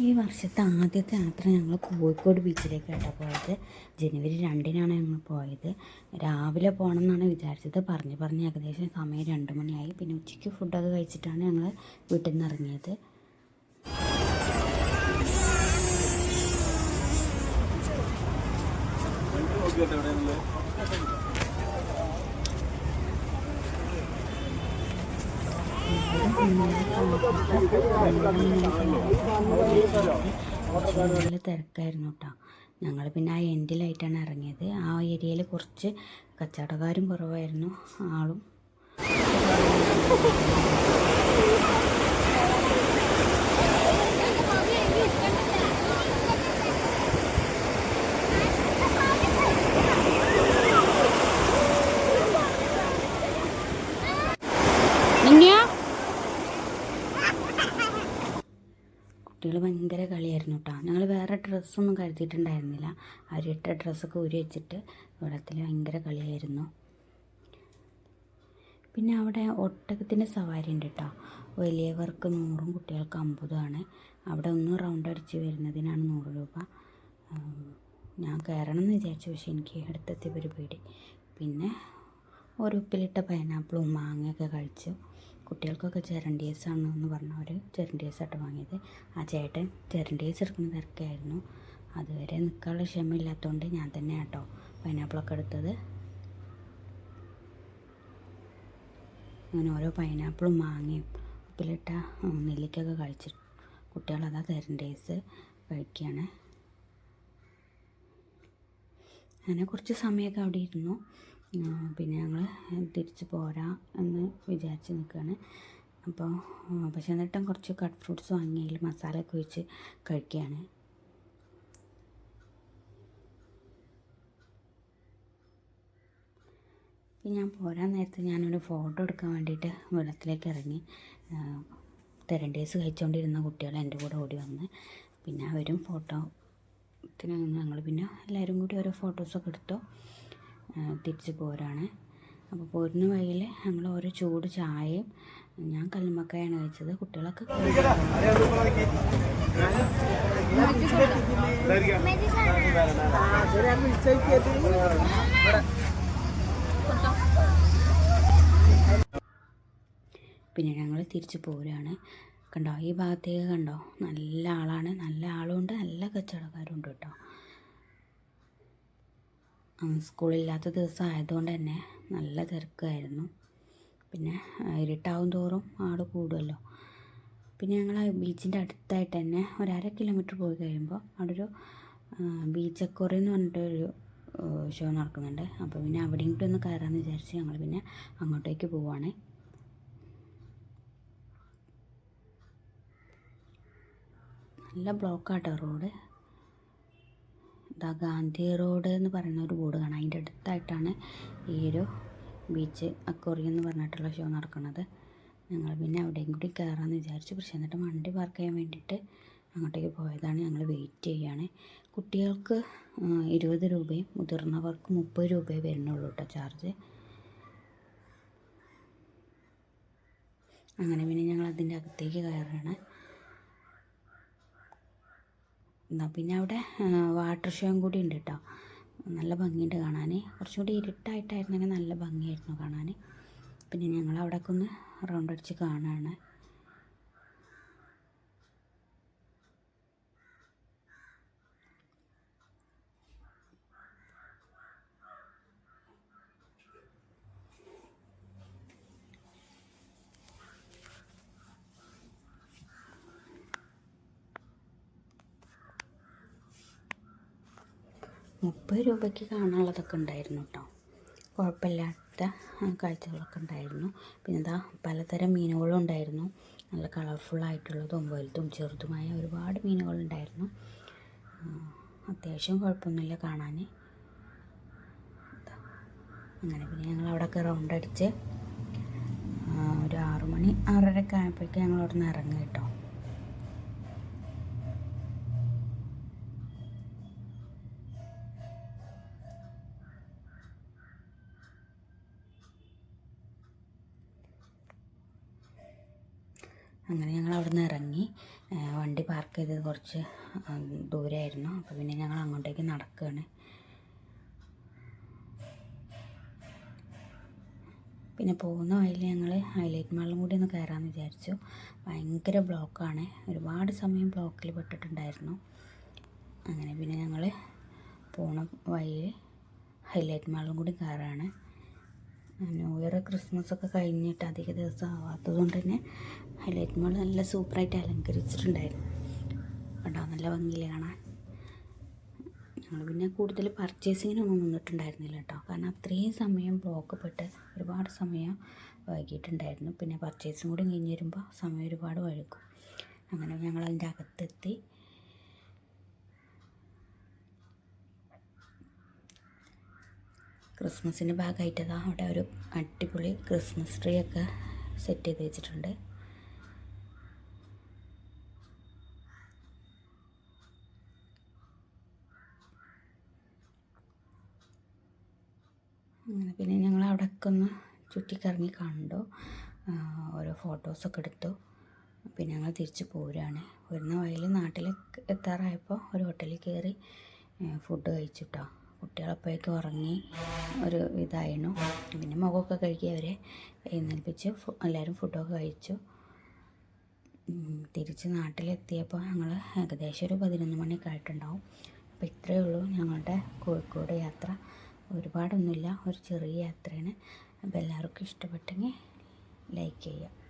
ഈ വർഷത്തെ ആദ്യത്തെ യാത്ര ഞങ്ങൾ കോഴിക്കോട് ബീച്ചിലേക്കാണ് പോയത്. ജനുവരി രണ്ടിനാണ് ഞങ്ങൾ പോയത്. രാവിലെ പോകണം എന്നാണ് വിചാരിച്ചത്. പറഞ്ഞ് പറഞ്ഞ് ഏകദേശം സമയം രണ്ട് മണിയായി. പിന്നെ ഉച്ചയ്ക്ക് ഫുഡൊക്കെ കഴിച്ചിട്ടാണ് ഞങ്ങൾ വീട്ടിൽ നിന്ന് ഇറങ്ങിയത് നല്ല തിരക്കായിരുന്നു കേട്ടോ. ഞങ്ങൾ പിന്നെ ആ എൻഡിലായിട്ടാണ് ഇറങ്ങിയത്. ആ ഏരിയയിൽ കുറച്ച് കച്ചവടക്കാരും കുറവായിരുന്നു ആളും. കുട്ടികൾ ഭയങ്കര കളിയായിരുന്നു കേട്ടോ ഞങ്ങൾ വേറെ ഡ്രസ്സൊന്നും കരുതിയിട്ടുണ്ടായിരുന്നില്ല. അവരിട്ട ഡ്രസ്സൊക്കെ ഊരി വെച്ചിട്ട് വെള്ളത്തിൽ ഭയങ്കര കളിയായിരുന്നു. പിന്നെ അവിടെ ഒട്ടകത്തിന്റെ സവാരി ഉണ്ട് കേട്ടോ വലിയവർക്ക് നൂറും കുട്ടികൾക്ക് അമ്പതുമാണ്. അവിടെ ഒന്ന് റൗണ്ട് അടിച്ച് വരുന്നതിനാണ് നൂറ് രൂപ. ഞാൻ കയറണം എന്ന് വിചാരിച്ചു. പക്ഷേ എനിക്ക് അടുത്തെത്തിയപ്പോൾ ഒരു പേടി. പിന്നെ ഒരു ഉപ്പിലിട്ട പൈനാപ്പിളും മാങ്ങയൊക്കെ കഴിച്ചു. കുട്ടികൾക്കൊക്കെ ചെരണ്ടീസ് ആണ് എന്ന് പറഞ്ഞവർ ചെരണ്ടീസ് ആയിട്ട് വാങ്ങിയത്. ആ ചേട്ടൻ ചെരണ്ടീസ് എടുക്കുന്ന തിരക്കായിരുന്നു അതുവരെ നിൽക്കാനുള്ള ക്ഷമയില്ലാത്തതുകൊണ്ട് ഞാൻ തന്നെ കേട്ടോ പൈനാപ്പിളൊക്കെ എടുത്തത്. അങ്ങനെ ഓരോ പൈനാപ്പിളും മാങ്ങയും ഉപ്പിലിട്ട നെല്ലിക്കൊക്കെ കഴിച്ചു. കുട്ടികളതാ തെരണ്ടേസ് കഴിക്കുകയാണ് അങ്ങനെ കുറച്ച് സമയമൊക്കെ അവിടെ ഇരുന്നു. പിന്നെ ഞങ്ങൾ തിരിച്ച് പോരാ എന്ന് വിചാരിച്ച് നിൽക്കുകയാണ് അപ്പോൾ പക്ഷേ എന്നിട്ടും കുറച്ച് കട്ട് ഫ്രൂട്ട്സ് വാങ്ങി അതിൽ മസാലയൊക്കെ ഒഴിച്ച് കഴിക്കുകയാണ് ഞാൻ പോരാൻ നേരത്ത് ഞാനൊരു ഫോട്ടോ എടുക്കാൻ വേണ്ടിയിട്ട് വെള്ളത്തിലേക്ക് ഇറങ്ങി. തെരണ്ടേസ് കഴിച്ചുകൊണ്ടിരുന്ന കുട്ടികൾ എന്റെ കൂടെ ഓടി വന്ന്. പിന്നെ അവരും ഫോട്ടോ ഞങ്ങൾ പിന്നെ എല്ലാവരും കൂടി ഓരോ ഫോട്ടോസൊക്കെ എടുത്തു. തിരിച്ച് പോരാണ്. അപ്പോൾ പോരുന്ന വഴിയിൽ ഞങ്ങൾ ഓരോ ചൂട് ചായയും ഞാൻ കല്ലുമ്മക്കായാണ് കഴിച്ചത് കുട്ടികളൊക്കെ പിന്നെ ഞങ്ങൾ തിരിച്ചു പോവുകയാണ് കണ്ടോ? ഈ ഭാഗത്തേക്ക് കണ്ടോ? നല്ല ആളാണ്. നല്ല ആളുണ്ട്. നല്ല കച്ചവടക്കാരും ഉണ്ട് കേട്ടോ. സ്കൂളില്ലാത്ത ദിവസം ആയതുകൊണ്ട് തന്നെ നല്ല തിരക്കായിരുന്നു. പിന്നെ ഇരുട്ടാവും തോറും ആട് കൂടുമല്ലോ പിന്നെ ഞങ്ങൾ ബീച്ചിന്റെ അടുത്തായിട്ട് തന്നെ ഒരു അര കിലോമീറ്റർ പോയി കഴിയുമ്പോൾ അവിടെ ഒരു ബീച്ച് അക്കോറി എന്ന് പറഞ്ഞിട്ടൊരു ഷോ നടക്കുന്നുണ്ട്. അപ്പോൾ പിന്നെ അവിടെ ഇങ്ങോട്ട് ഒന്ന് കയറാമെന്ന് വിചാരിച്ച് ഞങ്ങൾ പിന്നെ അങ്ങോട്ടേക്ക് പോവാണ്. നല്ല ബ്ലോക്കാട്ടോ റോഡ്. ഇതാ ഗാന്ധി റോഡ് എന്ന് പറയുന്ന ഒരു ബോർഡ് കാണാം. അതിന്റെ അടുത്തായിട്ടാണ് ഈ ഒരു ബീച്ച് അക്കോറിയം എന്ന് പറഞ്ഞിട്ടുള്ള ഷോ നടക്കുന്നത്. ഞങ്ങൾ പിന്നെ അവിടെയും കൂടി കയറാമെന്ന് വിചാരിച്ചു. പക്ഷേ എന്നിട്ട് വണ്ടി പാർക്ക് ചെയ്യാൻ വേണ്ടിയിട്ട് അങ്ങോട്ടേക്ക് പോയതാണ്. ഞങ്ങൾ വെയിറ്റ് ചെയ്യുകയാണ് കുട്ടികൾക്ക് ഇരുപത് രൂപയും മുതിർന്നവർക്ക് മുപ്പത് രൂപയെ വരുന്നുള്ളൂ കേട്ടോ ചാർജ് അങ്ങനെ പിന്നെ ഞങ്ങൾ അതിന്റെ അകത്തേക്ക് കയറുകയാണ്. എന്നാ പിന്നെ അവിടെ വാട്ടർ ഷോയും കൂടി ഉണ്ട് കേട്ടോ നല്ല ഭംഗിയുണ്ട് കാണാൻ കുറച്ചും കൂടി ഇരുട്ടായിട്ടായിരുന്നെങ്കിൽ നല്ല ഭംഗിയായിരുന്നു കാണാൻ പിന്നെ ഞങ്ങൾ അവിടെയൊക്കെ ഒന്ന് റൗണ്ട് അടിച്ച് കാണുകയാണ് മുപ്പത് രൂപയ്ക്ക് കാണാനുള്ളതൊക്കെ ഉണ്ടായിരുന്നു കേട്ടോ. കുഴപ്പമില്ലാത്ത കാഴ്ചകളൊക്കെ ഉണ്ടായിരുന്നു. പിന്നെ എന്താ പലതരം മീനുകളും ഉണ്ടായിരുന്നു. നല്ല കളർഫുള്ളായിട്ടുള്ളതും വലുതും ചെറുതുമായ ഒരുപാട് മീനുകളുണ്ടായിരുന്നു അത്യാവശ്യം കുഴപ്പമൊന്നുമില്ല കാണാൻ അങ്ങനെ പിന്നെ ഞങ്ങൾ അവിടെയൊക്കെ റൗണ്ട് അടിച്ച് ഒരു ആറു മണി ആയപ്പോഴേക്കും ഞങ്ങൾ അവിടെ നിന്ന് ഇറങ്ങി കേട്ടോ. അങ്ങനെ ഞങ്ങൾ അവിടെ നിന്ന് ഇറങ്ങി വണ്ടി പാർക്ക് ചെയ്തത് കുറച്ച് ദൂരമായിരുന്നു അപ്പോൾ പിന്നെ ഞങ്ങൾ അങ്ങോട്ടേക്ക് നടക്കുകയാണ് പിന്നെ പോകുന്ന വഴിയിൽ ഞങ്ങൾ ഹൈലൈറ്റ് മാളിലും കൂടി ഒന്ന് കയറാമെന്ന് വിചാരിച്ചു. ഭയങ്കര ബ്ലോക്കാണ്. ഒരുപാട് സമയം ബ്ലോക്കിൽ പെട്ടിട്ടുണ്ടായിരുന്നു. അങ്ങനെ പിന്നെ ഞങ്ങൾ പോണ വഴിയിൽ ഹൈലൈറ്റ് മാളിലും കൂടി കയറാണ്. ന്യൂ ഇയർ ക്രിസ്മസ് ഒക്കെ കഴിഞ്ഞിട്ട് അധിക ദിവസം ആവാത്തത് കൊണ്ട് തന്നെ ഹൈലൈറ്റ് മോൾ നല്ല സൂപ്പറായിട്ട് അലങ്കരിച്ചിട്ടുണ്ടായിരുന്നു. കേട്ടോ നല്ല ഭംഗിയിൽ കാണാൻ. ഞങ്ങൾ പിന്നെ കൂടുതൽ പർച്ചേസിങ്ങിനൊന്നും നിന്നിട്ടുണ്ടായിരുന്നില്ല കേട്ടോ. കാരണം അത്രയും സമയം ബ്ലോക്ക് പെട്ട് ഒരുപാട് സമയം വൈകിട്ടുണ്ടായിരുന്നു പിന്നെ പർച്ചേസും കൂടി കഴിഞ്ഞ് വരുമ്പോൾ സമയം ഒരുപാട് വഴുക്കും അങ്ങനെ ഞങ്ങൾ അതിന്റെ അകത്തെത്തി. ക്രിസ്മസിന്റെ ഭാഗമായിട്ടതാ അവിടെ ഒരു അടിപൊളി ക്രിസ്മസ് ട്രീ ഒക്കെ സെറ്റ് ചെയ്ത് വെച്ചിട്ടുണ്ട്. അങ്ങനെ പിന്നെ ഞങ്ങൾ അവിടെയൊക്കെ ഒന്ന് ചുറ്റിക്കറങ്ങി കണ്ടു. ഓരോ ഫോട്ടോസൊക്കെ എടുത്തു. പിന്നെ ഞങ്ങൾ തിരിച്ച് പോരാണ് വരുന്ന വഴിയിൽ നാട്ടിൽ എത്താറായപ്പോൾ ഒരു ഹോട്ടലിൽ കയറി ഫുഡ് കഴിച്ചു കേട്ടോ കുട്ടികളപ്പോഴേക്കും ഉറങ്ങി ഒരു ഇതായിരുന്നു പിന്നെ മുഖമൊക്കെ കഴുകി അവരെ എഴുന്നേൽപ്പിച്ച്. എല്ലാവരും ഫുഡൊക്കെ കഴിച്ചു. തിരിച്ച് നാട്ടിലെത്തിയപ്പോൾ ഞങ്ങൾ ഏകദേശം ഒരു പതിനൊന്ന് മണിയൊക്കെ ആയിട്ടുണ്ടാവും. അപ്പോൾ ഇത്രയേ ഉള്ളൂ ഞങ്ങളുടെ കോഴിക്കോട് യാത്ര. ഒരുപാടൊന്നുമില്ല ഒരു ചെറിയ യാത്രയാണ്. അപ്പോൾ എല്ലാവർക്കും ഇഷ്ടപ്പെട്ടെങ്കിൽ ലൈക്ക് ചെയ്യുക.